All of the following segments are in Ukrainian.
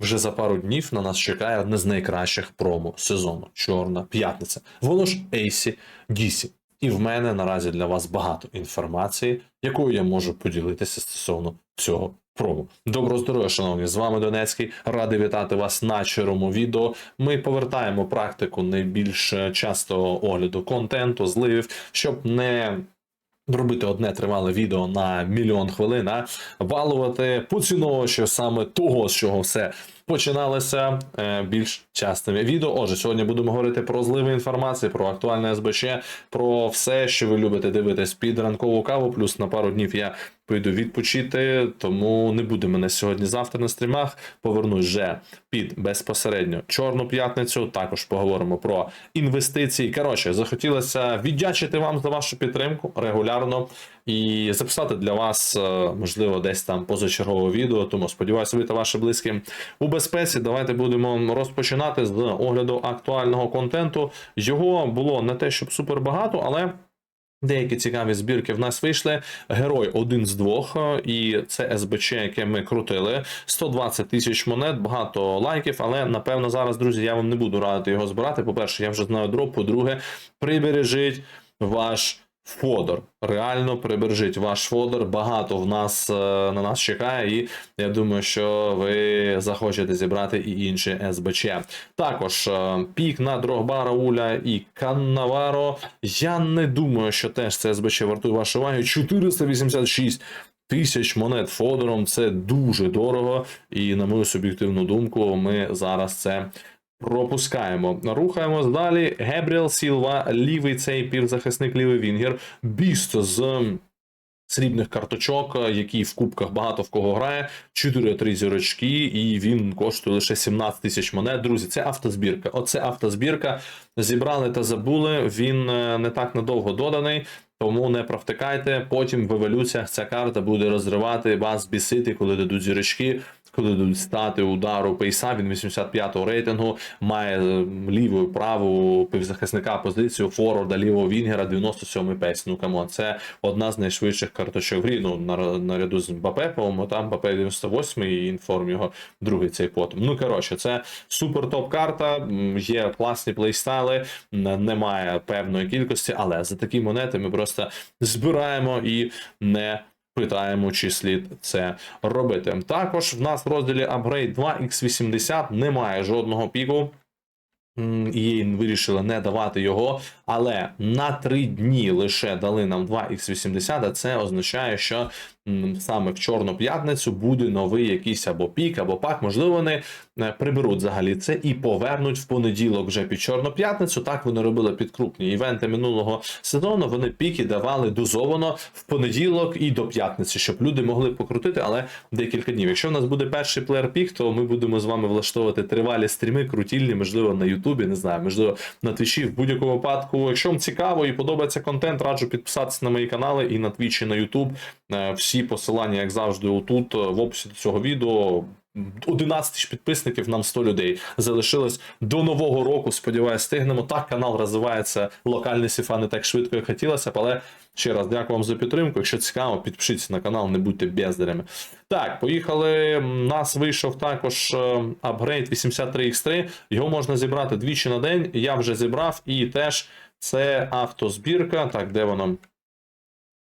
Вже за пару днів на нас чекає одне з найкращих промо сезону Чорна п'ятниця. Воно ж AC DC. І в мене наразі для вас багато інформації, якою я можу поділитися стосовно цього промо. Доброго здоров'я, шановні! З вами Донецький. Радий вітати вас на чорному відео. Ми повертаємо практику найбільш частого огляду контенту, зливів, щоб не робити одне тривале відео на мільйон хвилин, а валувати поціновувачів саме того, з чого все починалося е, більш частими відео. Отже, сьогодні будемо говорити про зливи інформації, про актуальне СБЧ, про все, що ви любите дивитись під ранкову каву. Плюс на пару днів я поїду відпочити, тому не буде мене сьогодні-завтра на стрімах. Повернусь вже під безпосередньо чорну п'ятницю. Також поговоримо про інвестиції. Коротше, захотілося віддячити вам за вашу підтримку регулярно і записати для вас, е, можливо, десь там позачергове відео. Тому сподіваюся, ви та ваші близькі у безпеці. Давайте будемо розпочинати з огляду актуального контенту. Його було не те, щоб супер багато, але. Деякі цікаві збірки в нас вийшли. Герой один з двох, е, і це СБЧ, яке ми крутили. 120 тисяч монет, багато лайків. Але напевно зараз, друзі, я вам не буду радити його збирати. По-перше, я вже знаю дроп. По-друге, прибережіть ваш фодор. Реально прибережіть ваш фодор. Багато в нас е, на нас чекає, і я думаю, що ви захочете зібрати і інші СБЧ. Також е, пік на Дрогба, Рауля і Каннаваро. Я не думаю, що теж це СБЧ вартує вашої уваги. 486 тисяч монет Фодором це дуже дорого. І на мою суб'єктивну думку, ми зараз це. Пропускаємо. Рухаємось далі. Гебріел Сілва, лівий цей півзахисник, лівий Вінгер, біст з срібних карточок, який в кубках багато в кого грає. 4-3 зірочки, і він коштує лише 17 тисяч монет. Друзі, це автозбірка. Оце автозбірка. Зібрали та забули. Він е, не так надовго доданий. Тому не провтикайте. Потім в еволюціях ця карта буде розривати вас, бісити, коли дадуть зірочки, стати удару пейса. Він 85-го рейтингу має е, ліву, праву півзахисника позицію форварда, лівого Вінгера, 97-й пейс. Ну камон, це одна з найшвидших карточок грі. Ну наряду з Мбапе, по-моєму, там Мбапе 98 і інформ його другий цей потом. Ну коротше, це супер топ карта. Є класні плейстайли, немає певної кількості, але за такі монети ми просто збираємо і не. Питаємо, чи слід це робити. Також в нас в розділі Upgrade 2x80 немає жодного піку. І вирішили не давати його, але на 3 дні лише дали нам 2x80, а це означає, що саме в Чорну п'ятницю буде новий якийсь або пік, або пак. Можливо, вони е, приберуть взагалі це і повернуть в понеділок вже під Чорну п'ятницю. Так вони робили під крупні івенти минулого сезону. Вони піки давали дозовано в понеділок і до п'ятниці, щоб люди могли покрутити, але декілька днів. Якщо в нас буде перший плеєр пік, то ми будемо з вами влаштовувати тривалі стріми, крутільні, можливо, на Ютубі, не знаю, можливо, на Твічі. В будь-якому випадку, якщо вам цікаво і подобається контент, раджу підписатися на мої канали і на Твічі, і на Ютуб. Е, Всі посилання, як завжди, отут е, в описі до цього відео. 11 тисяч підписників, нам 100 людей залишилось до нового року. Сподіваюсь, стигнемо. Так, канал розвивається локальний сіфа не так швидко, як хотілося але ще раз дякую вам за підтримку. Якщо цікаво, підпишіться на канал, не будьте бездарями. Так, поїхали. Нас вийшов також е, апгрейд 83X3. Його можна зібрати двічі на день. Я вже зібрав, і теж це автозбірка. Так, де воно?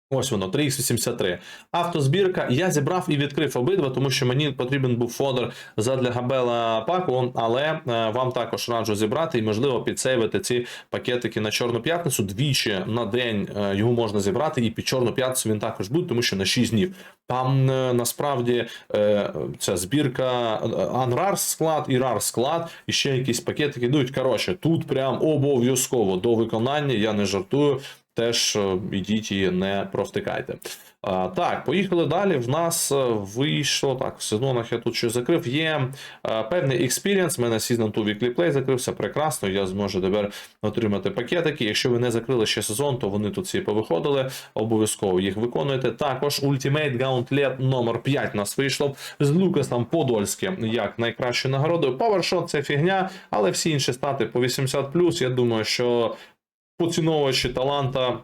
Ось воно, 3x83. Автозбірка. Я зібрав і відкрив обидва, тому що мені потрібен був фодер задля Габела паку, але е, вам також раджу зібрати і, можливо, підсейвити ці пакетики на Чорну п'ятницю. Двічі на день е, його можна зібрати, і під Чорну п'ятницю він також буде, тому що на 6 днів. Там е, насправді ця збірка Анрар склад і рар склад, і ще якісь пакетики йдуть. Коротше, тут прям обов'язково до виконання, я не жартую. Теж ідіть і не провтикайте. Так, поїхали далі. В нас е, вийшло так. В сезонах я тут щось закрив. Є е, певний експірієнс. У мене Season 2 Weekly Play закрився. Прекрасно. Я зможу тепер отримати пакетики. Якщо ви не закрили ще сезон, то вони тут всі повиходили. Обов'язково їх виконуєте. Також Ultimate Gauntlet номер 5 нас вийшло з Лукасом Подольським як найкращою нагородою. PowerShot це фігня, але всі інші стати по 80+. Я думаю, що поціновувачі таланта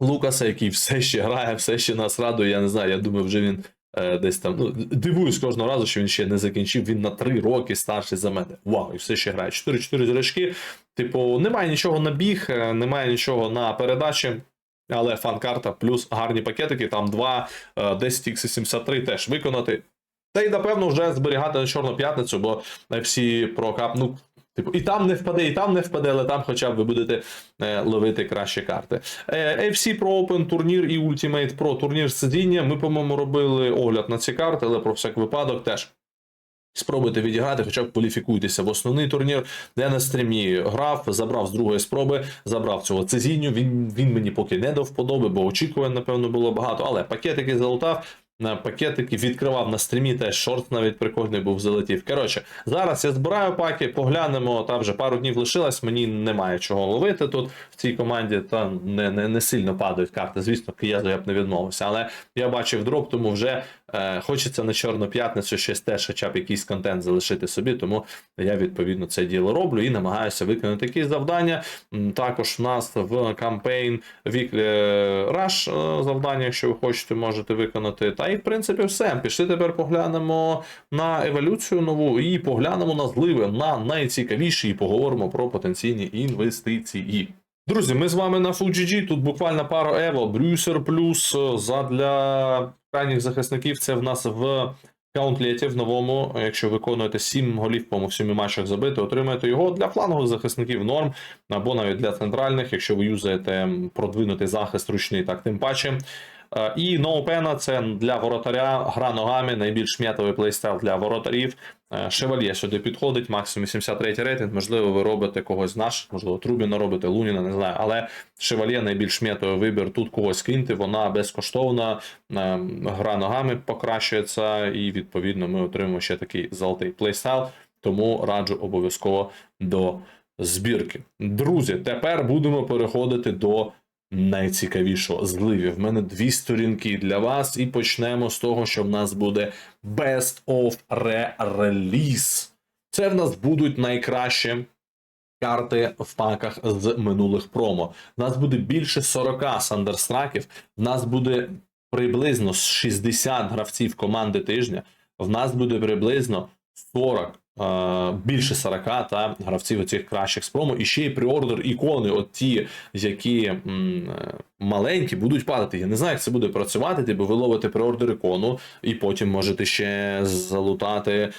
Лукаса, який все ще грає, все ще нас радує. Я не знаю. Я думаю, вже він е, десь там. Ну, дивуюсь кожного разу, що він ще не закінчив. Він на 3 роки старший за мене. Вау, і все ще грає. 4-4 зірочки. Типу, немає нічого на біг, е, немає нічого на передачі. Але фан-карта плюс гарні пакетики, там 2, 10 x 73 теж виконати. Та й напевно вже зберігати на Чорну п'ятницю, бо FC Pro Cup, ну, типу, і там не впаде, і там не впаде, але там хоча б ви будете е, ловити кращі карти. Е, FC Pro Open турнір і Ultimate Pro турнір сидіння. Ми, по-моєму, робили огляд на ці карти, але про всяк випадок теж. Спробуйте відіграти, хоча б кваліфікуйтеся в основний турнір, я на стрімі грав, забрав з другої спроби, забрав цього цезінню. Він, він мені поки не до вподоби, бо очікувань, напевно, було багато. Але пакетики залутав, на пакетики відкривав на стрімі, теж шорт навіть прикольний був залетів. Коротше, зараз я збираю паки, поглянемо. Там вже пару днів лишилось. Мені немає чого ловити тут в цій команді. Та не, не, не сильно падають карти. Звісно, Киязу я б не відмовився. Але я бачив дроп, тому вже е, хочеться на чорну п'ятницю щось теж, хоча б якийсь контент залишити собі. Тому я відповідно це діло роблю і намагаюся виконати якісь завдання. Також в нас в кампейн Weekly Rush е, завдання, якщо ви хочете, можете виконати. Та і в принципі все. Пішли тепер поглянемо на еволюцію нову і поглянемо на зливи на найцікавіші і поговоримо про потенційні інвестиції. Друзі, ми з вами на FullGG, Тут буквально пару Ево, Брюсер плюс е, задля крайніх захисників. Це в нас в каунтлеті в новому. Якщо виконуєте 7 голів по 7 матчах забити, отримаєте його для флангових захисників норм, або навіть для центральних, якщо ви юзаєте продвинутий захист ручний, так тим паче. Е, І ноупена це для воротаря, гра ногами, найбільш м'ятовий плейстайл для воротарів. Шевальє сюди підходить, максимум 73 рейтинг. Можливо, ви робите когось з наших, можливо, Трубіна робите, Луніна, не знаю. Але Шевальє найбільш м'ятовий вибір. Тут когось киньте, вона безкоштовна, е, гра ногами покращується, і відповідно ми отримуємо ще такий золотий плейстайл. Тому раджу обов'язково до збірки. Друзі, тепер будемо переходити до найцікавішого зливів. В мене дві сторінки для вас, і почнемо з того, що в нас буде Best of Re-Release. Це в нас будуть найкращі карти в паках з минулих промо. В нас буде більше 40 сандерстраків, в нас буде приблизно 60 гравців команди тижня, в нас буде приблизно 40 е, більше 40 та гравців оцих кращих з промо, і ще й преордер ікони, от ті, які м, е, маленькі, будуть падати. Я не знаю, як це буде працювати, типу ви ловите преордер ікону, і потім можете ще залутати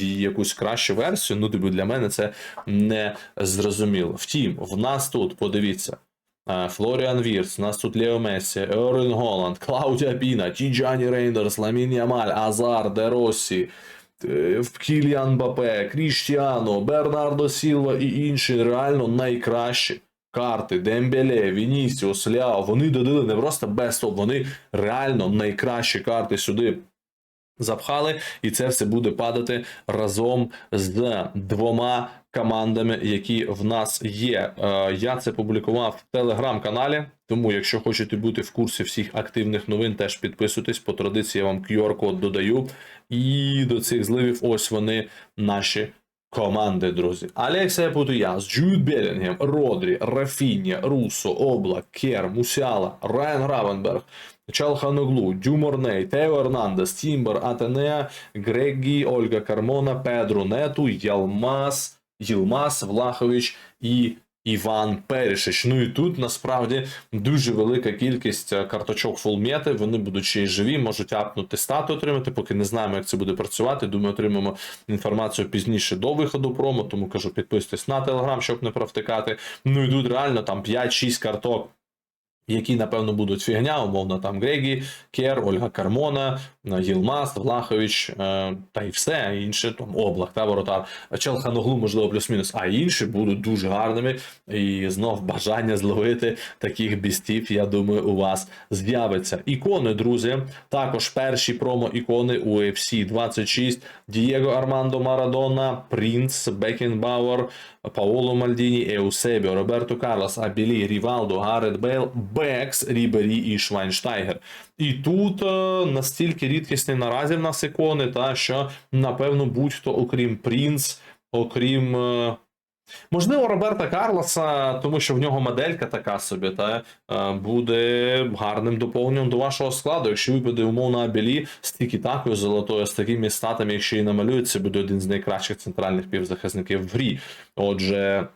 якусь кращу версію. Ну, типу, для мене це не зрозуміло. Втім, в нас тут, подивіться. е, Флоріан Вірс, у нас тут Лео Мессі, Ерен Голланд, Клаудія Піна, Тіджані Рейндерс, Ламін Ямаль, Азар, Де Россі, е, Кіліан Бапе, Кріштіано, Бернардо Сілва і інші реально найкращі карти. Дембеле, Вінісіус, Ляо. Вони додали не просто бестоп, вони реально найкращі карти сюди запхали, і це все буде падати разом з двома командами, які в нас є. Е, Я це публікував в телеграм-каналі. Тому, якщо хочете бути в курсі всіх активних новин, теж підписуйтесь. По традиції я вам QR-код додаю. І до цих зливів ось вони наші. Команди, друзі. Алексія Путуяс, Джуд Белінгем, Родрі, Рафіння, Руссо, Облак, Кер, Мусяла, Райан Гравенберг, Чалханоглу, Дюморней, Тео Ернандес, Тімбер, Атенеа, Грегі, Ольга Кармона, Педру Нету, Ялмас, Їлмас, Влахович і Іван Перішич. Ну і тут насправді дуже велика кількість е, карточок фулмети. Вони будуть ще й живі, можуть апнути стати отримати, поки не знаємо, як це буде працювати. Думаю, отримаємо інформацію пізніше до виходу промо. Тому кажу, підписуйтесь на телеграм, щоб не провтикати. Ну і тут реально там 5-6 карток. Які, напевно, будуть фігня, умовно, там Грегі, Кер, Ольга Кармона, Єлмас, Влахович, е, та й все, інше там Облак та Воротар, Челханоглу, можливо, плюс-мінус, а інші будуть дуже гарними. І знов бажання зловити таких бістів, я думаю, у вас з'явиться. Ікони, друзі. Також перші промо-ікони UFC 26, Дієго Армандо Марадона, Принц, Бекенбауер, Паоло Мальдіні, Еусебіо, Роберто Карлос, Абілі, Рівалдо, Гарет Бейл, Бекс, Рібері і Швайнштайгер. І тут е, настільки рідкісні наразі в нас ікони, та що напевно будь-хто, окрім Принц, окрім. е, Можливо, Роберта Карлоса, тому що в нього моделька така собі, та е, буде гарним доповненням до вашого складу. Якщо випаде умовно Абілі з тікі-такою золотою, з такими статами, якщо і намалюють, це буде один з найкращих центральних півзахисників в грі. Отже.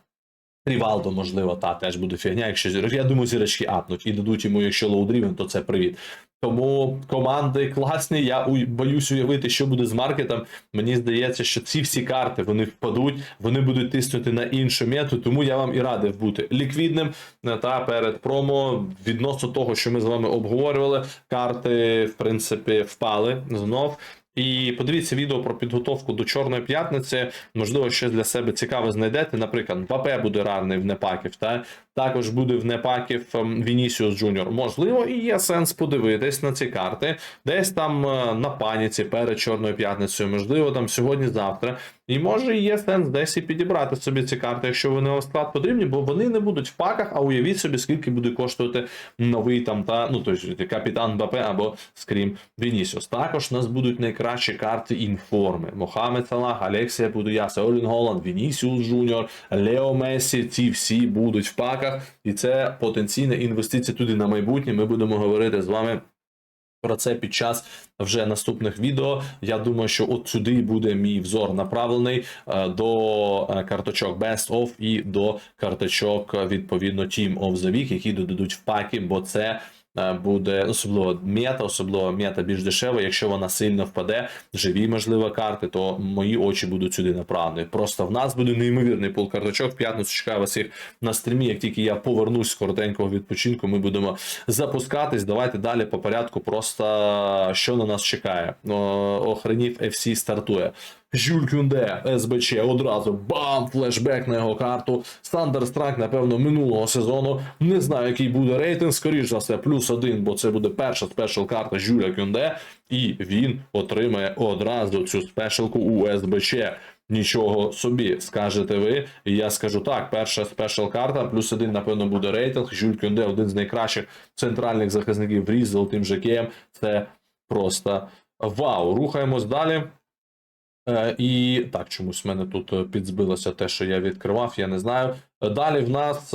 Рівалдо, можливо, та теж буде фігня. Якщо я думаю, зірочки апнуть і дадуть йому, якщо лоудрівен, то це привіт. Тому команди класні. Я боюсь уявити, що буде з маркетом. Мені здається, що ці всі карти вони впадуть, вони будуть тиснути на іншу мету. Тому я вам і радив бути ліквідним е, та перед промо. Відносно того, що ми з вами обговорювали, карти в принципі впали знов. І подивіться відео про підготовку до Чорної п'ятниці. Можливо, щось для себе цікаве знайдете. Наприклад, Бапе буде рарний в непаків, та також буде в непаків ем, Вінісіус Джуніор. Можливо, і є сенс подивитись на ці карти, десь там е, на паніці перед Чорною п'ятницею, можливо, там сьогодні-завтра. І може є сенс десь і підібрати собі ці карти, якщо вони у склад потрібні, бо вони не будуть в паках, а уявіть собі, скільки буде коштувати новий там та ну тобто капітан Бапе або Скрім Вінісіус. Також у нас будуть найкращі карти інформи. Мохамед Салах, Алексія Будуяса, Олін Голланд, Вінісіус Джуніор, Лео Месі. Ці всі будуть в паках, і це потенційна інвестиція туди на майбутнє. Ми будемо говорити з вами. Про це під час вже наступних відео. Я думаю, що от сюди буде мій взор направлений е, до е, карточок Best of і до карточок відповідно Team of the Week, які додадуть в паки, бо це. Е, Буде особливо мета, особливо мета більш дешева. Якщо вона сильно впаде, живі можливо карти, то мої очі будуть сюди направлені. Просто в нас буде неймовірний пул карточок. В п'ятницю чекаю вас їх на стрімі. Як тільки я повернусь з коротенького відпочинку, ми будемо запускатись. Давайте далі по порядку. Просто що на нас чекає. Охренів FC стартує. Жюль Кюнде, СБЧ, одразу бам! Флешбек на його карту. Сандер Страйк, напевно, минулого сезону. Не знаю, який буде рейтинг. Скоріш за все, плюс один, бо це буде перша спешл карта Жюля Кюнде. І він отримає одразу цю спешалку у СБЧ. Нічого собі, скажете ви. І я скажу так: перша спешл карта, плюс один, напевно, буде рейтинг. Жюль Кюнде, один з найкращих центральних захисників в з золотим жакеєм. Це просто вау. Рухаємось далі. Е, і так, чомусь в мене тут е, підзбилося те, що я відкривав, я не знаю. Е, Далі в нас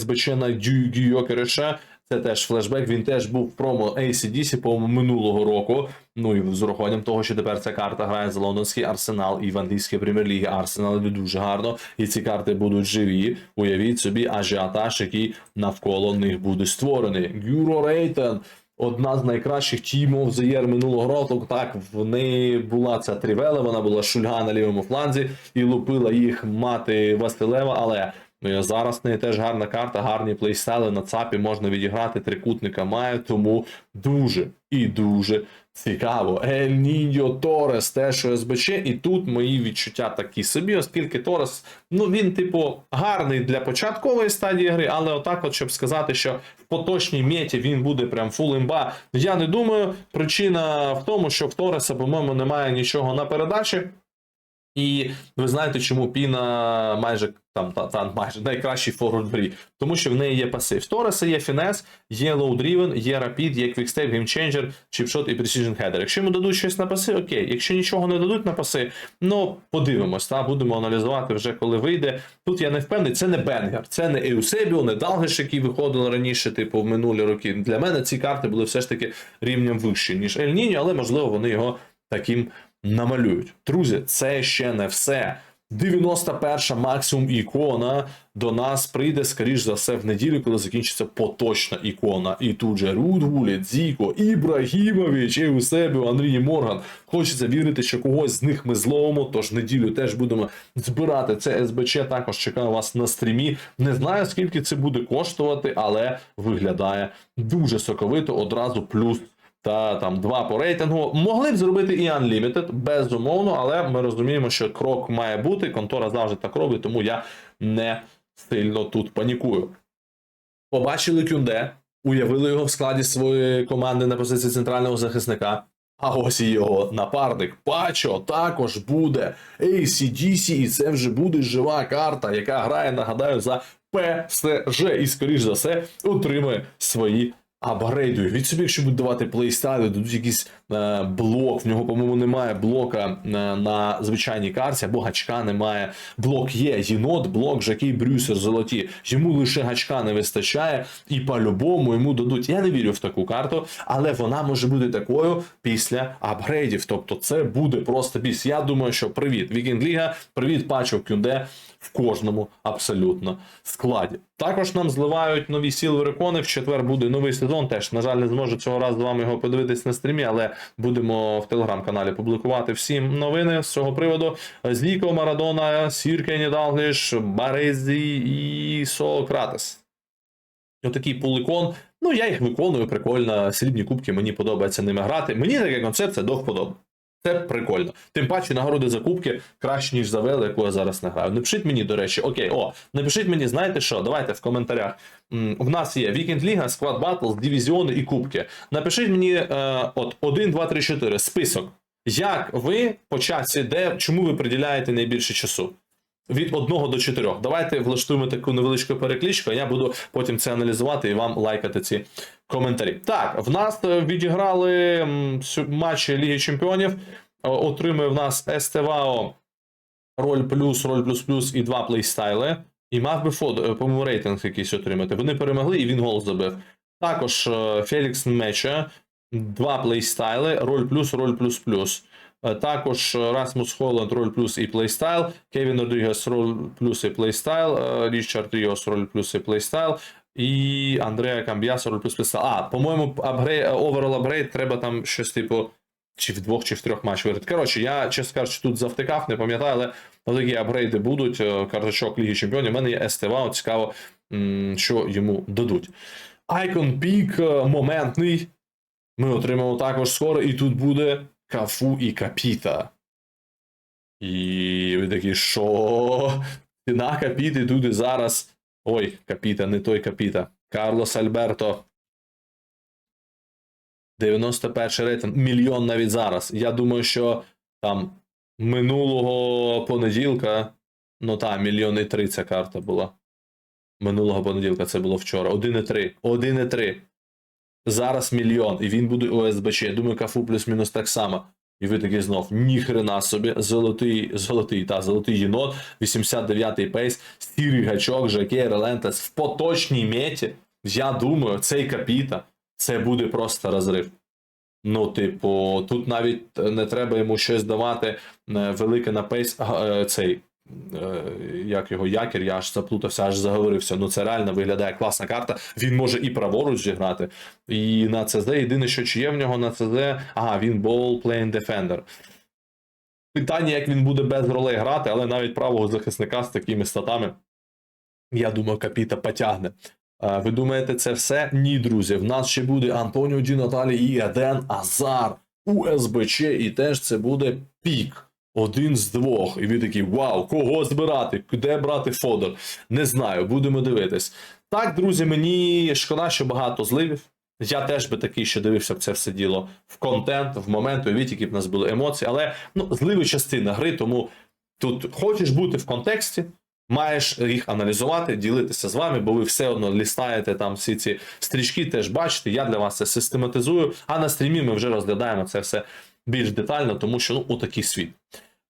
СБЧ на Гюйокереша. Це теж флешбек. Він теж був в промо ACDC, по-моєму, минулого року. Ну і з урахуванням того, що тепер ця карта грає за лондонський арсенал і в англійській прем'єр-лігі Арсенал не дуже гарно. І ці карти будуть живі. Уявіть собі ажіотаж, який навколо них буде створений. Гюро Рейтен. Одна з найкращих за Year минулого року. Так, в неї була ця Трівела, вона була шульга на лівому фланзі і лупила їх мати Василева, але ну, зараз в неї теж гарна карта, гарні плейстайли на ЦАПі можна відіграти, трикутника має, тому дуже і дуже цікаво. Ель Ніньо Торес, теж СБЧ, і тут мої відчуття такі собі, оскільки Торес, ну він, типу, гарний для початкової стадії гри, але отак, от, щоб сказати, що в поточній меті він буде прям фул імба, я не думаю. Причина в тому, що в Тореса, по-моєму, немає нічого на передачі. І ви знаєте, чому Піна майже там та, та майже найкращий форвард в грі? Тому що в неї є пасив. Тореса є фінес, є лоудрівен, є рапід, є квікстеп, геймченджер, чіпшот і precision header. Якщо йому дадуть щось на паси, окей. Якщо нічого не дадуть на паси, ну подивимось, та будемо аналізувати вже коли вийде. Тут я не впевнений, це не Бенгер, це не Еусебіо, не Далгеш, які виходили раніше, типу в минулі роки. Для мене ці карти були все ж таки рівнем вищі, ніж Ель Ніньо, але можливо вони його таким намалюють. Друзі, це ще не все. 91 максимум ікона до нас прийде, скоріш за все, в неділю, коли закінчиться поточна ікона. І тут же Рудгулі, Дзіко, Ібрагімович, Еусебіо, Андрій Морган. Хочеться вірити, що когось з них ми зловимо. Тож неділю теж будемо збирати це СБЧ. Також чекаю вас на стрімі. Не знаю, скільки це буде коштувати, але виглядає дуже соковито. Одразу плюс та там два по рейтингу. Могли б зробити і Unlimited, безумовно, але ми розуміємо, що крок має бути. Контора завжди так робить, тому я не сильно тут панікую. Побачили Кюнде, уявили його в складі своєї команди на позиції центрального захисника. А ось і його напарник Пачо також буде ACDC, і це вже буде жива карта, яка грає, нагадаю, за ПСЖ. І, скоріш за все, отримує свої апгрейдують. Від собі, якщо буду давати плейстайли, дадуть якийсь е, блок. В нього, по-моєму, немає блока е, на звичайній карті, або гачка немає. Блок є. Єнот, блок, Жакей Брюсер, золоті. Йому лише гачка не вистачає, і по-любому йому дадуть. Я не вірю в таку карту, але вона може бути такою після апгрейдів. Тобто, це буде просто біс. Я думаю, що привіт, Вікінг Ліга, привіт, пачок Кюнде в кожному абсолютно складі. Також нам зливають нові сілвери кони. В четвер буде новий сезон. Теж, на жаль, не зможу цього разу з вами його подивитись на стрімі, але будемо в телеграм-каналі публікувати всі новини з цього приводу. Зліко, Марадона, Сіркені Далгліш, Барезі і Сократес. Отакий пуликон. Ну, я їх виконую, прикольно. Срібні кубки, мені подобається ними грати. Мені таке концепція до вподоби. Це прикольно. Тим паче нагороди за кубки краще, ніж за вели, яку я зараз не граю. Напишіть мені, до речі, окей, о, напишіть мені, знаєте що? Давайте в коментарях. В нас є Вікенд Ліга, Склад Battles, дивізіони і кубки. Напишіть мені е, от 1, 2, 3, 4, список. Як ви по часі, де, чому ви приділяєте найбільше часу? Від 1 до 4. Давайте влаштуємо таку невеличку перекличку, а я буду потім це аналізувати і вам лайкати ці коментарі. Так, в нас е, відіграли матчі Ліги Чемпіонів. О, Отримує в нас СТВАО роль плюс, роль плюс плюс і два плейстайли. І мав би фод, е, по-моєму, рейтинг якийсь отримати. Вони перемогли і він гол забив. Також е, Фелікс Меча, два плейстайли, роль плюс, роль плюс плюс. Е, Також е, Расмус Холланд, роль плюс і плейстайл, Кевін Родрігес, роль плюс і плейстайл, е, Річард Ріос, роль плюс і плейстайл, і Андреа Камбіас, роль плюс плейстайл. А, по-моєму, оверол апгрейд треба там щось типу, чи в двох, чи в трьох матчах виграти. Коротше, я, чесно кажучи, тут завтикав, не пам'ятаю, але такі апгрейди будуть, е, карточок Ліги Чемпіонів. У мене є СТВ, цікаво, що йому дадуть. Icon Peak е, моментний. Ми отримаємо також скоро, і тут буде Кафу і Капіта. І ви такі, що? Ціна Капіти тут і зараз. Ой, Капіта, не той Капіта. Карлос Альберто. 91 рейтинг. Мільйон навіть зараз. Я думаю, що там минулого понеділка. Ну та, мільйон і три ця карта була. Минулого понеділка це було вчора. 1,3. 1,3. Зараз мільйон, і він буде ОСБЧ. Я думаю, кафу плюс-мінус так само. І ви такі знов, ніхрена собі, золотий, золотий, та, золотий єнот, 89-й пейс, сірий гачок, Жаке, Релентес в поточній меті. Я думаю, цей капіта це буде просто розрив. Ну, типу, тут навіть не треба йому щось давати е, велике на пейс. е, Цей як його якір, я аж заплутався, аж заговорився. Ну це реально виглядає класна карта. Він може і праворуч зіграти. І на ЦЗ єдине, що чи є в нього на ЦЗ. Ага, він ball playing defender. Питання, як він буде без ролей грати, але навіть правого захисника з такими статами, я думаю, капіта потягне. А, Ви думаєте, це все? Ні, друзі. В нас ще буде Антоніо Ді Наталі і Еден Азар у СБЧ, і теж це буде пік. Один з двох. І ви такі, вау, кого збирати? Де брати Фодор? Не знаю, будемо дивитись. Так, друзі, мені шкода, що багато зливів. Я теж би такий, що дивився б це все діло в контент, в момент, уявіть, які б в нас були емоції, але ну, зливи частина гри, тому тут хочеш бути в контексті, маєш їх аналізувати, ділитися з вами, бо ви все одно лістаєте там всі ці стрічки, теж бачите. Я для вас це систематизую. А на стрімі ми вже розглядаємо це все більш детально, тому що ну, отакий світ.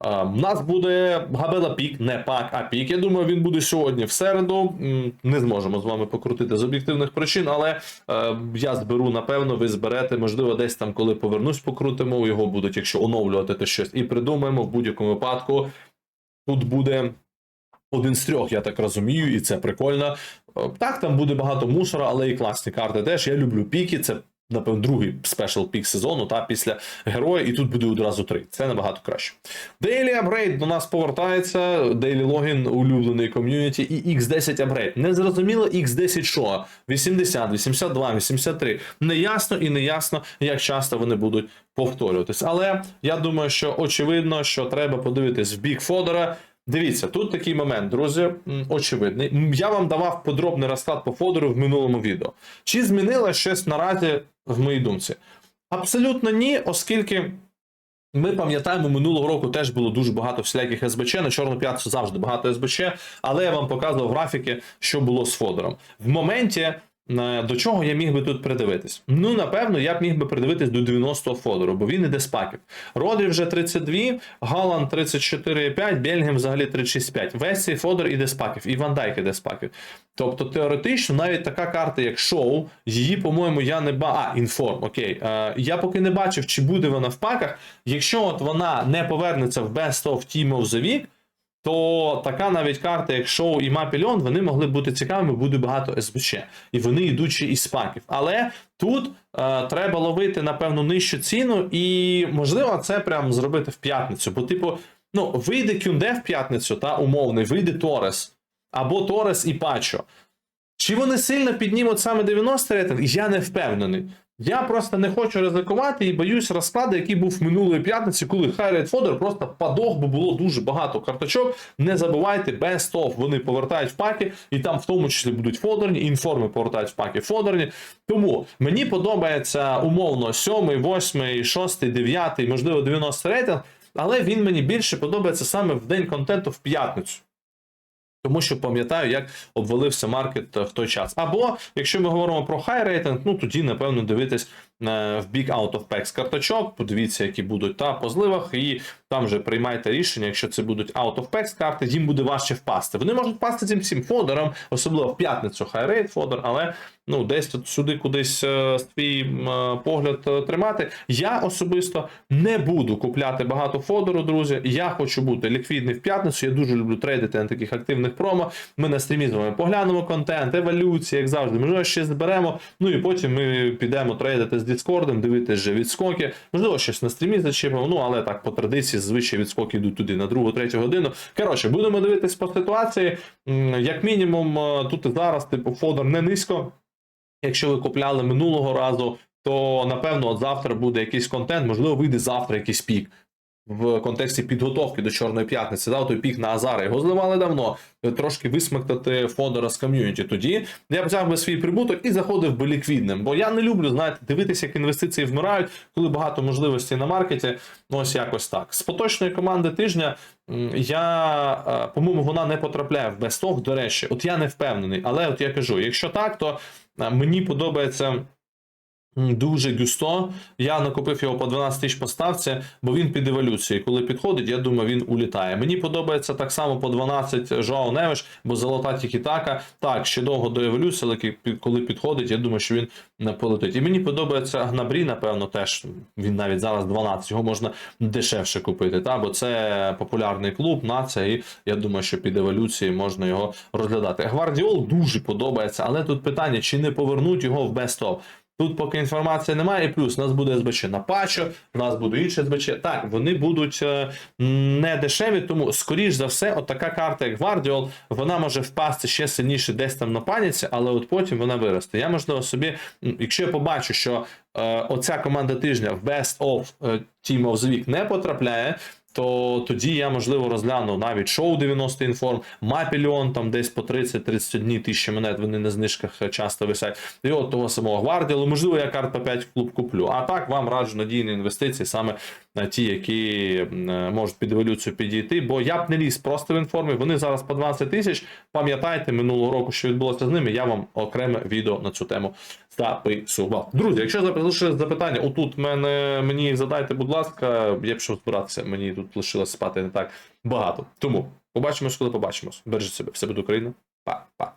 У нас буде Габела Пік, не пак, а пік. Я думаю, він буде сьогодні в середу. Не зможемо з вами покрутити з об'єктивних причин, але е, я зберу, напевно, ви зберете. Можливо, десь там, коли повернусь, покрутимо. Його будуть, якщо оновлювати то щось, і придумаємо в будь-якому випадку. Тут буде один з трьох, я так розумію, і це прикольно. Е, Так, там буде багато мусора, але і класні карти теж. Я люблю піки. Це, напевно, другий спешл пік сезону, та після героя, і тут буде одразу три. Це набагато краще. Daily Upgrade до нас повертається. Daily Login, улюблений ком'юніті, і X10 Upgrade. Не зрозуміло X10 що? 80, 82, 83. Неясно і неясно, як часто вони будуть повторюватись. Але я думаю, що очевидно, що треба подивитись в бік Фодора. Дивіться, тут такий момент, друзі, очевидний. Я вам давав подробний розклад по Фодору в минулому відео. Чи змінило щось наразі в моїй думці? Абсолютно ні, оскільки ми пам'ятаємо, минулого року теж було дуже багато всіляких СБЧ. На Чорну п'ятницю завжди багато СБЧ, але я вам показував графіки, що було з Фодором. В моменті До чого я міг би тут придивитись? Ну, напевно, я б міг би придивитись до 90-го Фодору, бо він іде з паків. Родрі вже 32, Галан 34,5, Бельгем взагалі 36,5. Весь цей Фодор іде з паків, і Ван Дайк іде з паків. Тобто, теоретично, навіть така карта, як шоу, її, по-моєму, я не ба. А, інформ, окей. Е, я поки не бачив, чи буде вона в паках. Якщо от вона не повернеться в Best of Team of the Week, то така навіть карта, як шоу і Мапільон, вони могли бути цікавими, буде багато СБЧ. І вони йдучи із паків. Але тут е, треба ловити, напевно, нижчу ціну, і можливо це прям зробити в п'ятницю. Бо, типу, ну, вийде Кюнде в п'ятницю, та умовний, вийде Торес, або Торес і Пачо. Чи вони сильно піднімуть саме 90 рейтинг? Я не впевнений. Я просто не хочу ризикувати і боюсь розкладу, який був минулої п'ятниці, коли Хайрейт Фодер просто падох, бо було дуже багато карточок. Не забувайте, без топ вони повертають в паки, і там в тому числі будуть фодерні, інформи повертають в паки фодерні. Тому мені подобається умовно 7, 8, 6, 9, можливо, 90 рейтинг, але він мені більше подобається саме в день контенту в п'ятницю. Тому що пам'ятаю, як обвалився маркет е, в той час. Або якщо ми говоримо про хай рейтинг, ну тоді, напевно, дивитись е, в бік out of packs карточок, подивіться, які будуть та по зливах, і там вже приймайте рішення, якщо це будуть out of packs карти, їм буде важче впасти. Вони можуть впасти цим всім фодером, особливо в п'ятницю хай рейт фодер, але ну десь тут сюди кудись е, свій е, погляд е, тримати. Я особисто не буду купляти багато фодеру, друзі. Я хочу бути ліквідний в п'ятницю. Я дуже люблю трейдити на таких активних промо. Ми на стрімі з вами поглянемо контент, еволюція, як завжди. Можливо, ще зберемо. Ну і потім ми підемо трейдити з Діскордом, дивитися вже відскоки. Можливо, щось на стрімі зачепимо. Ну але так по традиції звичай відскоки йдуть туди на другу, третю годину. Коротше, будемо дивитись по ситуації. Як мінімум, е, тут і зараз, типу, фодер не низько. Якщо ви купляли минулого разу, то напевно от завтра буде якийсь контент, можливо, вийде завтра якийсь пік. В контексті підготовки до Чорної п'ятниці, да, той пік на Азара. Його зливали давно. Трошки висмактати фодера з ком'юніті. Тоді я взяв би свій прибуток і заходив би ліквідним. Бо я не люблю, знаєте, дивитися, як інвестиції вмирають, коли багато можливостей на маркеті. Ну, ось якось так. З поточної команди тижня я, е, по-моєму, вона не потрапляє в of, До речі, от я не впевнений. Але от я кажу, якщо так, то е, мені подобається. Дуже густо. Я накупив його по 12 тисяч поставці, бо він під еволюцією. Коли підходить, я думаю, він улітає. Мені подобається так само по 12 Жоао Невиш, бо золота тікітака. Так, ще довго до еволюції, але коли підходить, я думаю, що він не полетить. І мені подобається Гнабрі, напевно, теж він навіть зараз 12, його можна дешевше купити. Та? Бо це популярний клуб, нація, і я думаю, що під еволюцією можна його розглядати. Гвардіол дуже подобається, але тут питання, чи не повернуть його в of. Тут поки інформації немає, і плюс у нас буде СБЧ на пачо, у нас буде інше СБЧ. Так, вони будуть е, не дешеві, тому, скоріш за все, от така карта, як Гвардіол, вона може впасти ще сильніше десь там на паніці, але от потім вона виросте. Я можливо собі, якщо я побачу, що е, оця команда тижня в Best of е, Team of the Week не потрапляє. То тоді я можливо розгляну навіть шоу 90 інформ, Мапільон там десь по 30-31 тисячі монет. Вони на знижках е, часто висять. І от того самого гвардіалу. Можливо, я карт по 5 в клуб куплю. А так вам раджу надійні інвестиції, саме на ті, які е, можуть під еволюцію підійти. Бо я б не ліз просто в інформі. Вони зараз по 20 тисяч. Пам'ятайте минулого року, що відбулося з ними. Я вам окреме відео на цю тему записував. Друзі, якщо залишилось запитання, отут мене мені задайте, будь ласка, я пішов збиратися. Мені тут лишилось спати не так багато. Тому побачимось, коли побачимось. Бережіть себе, все буде Україна. Па-па.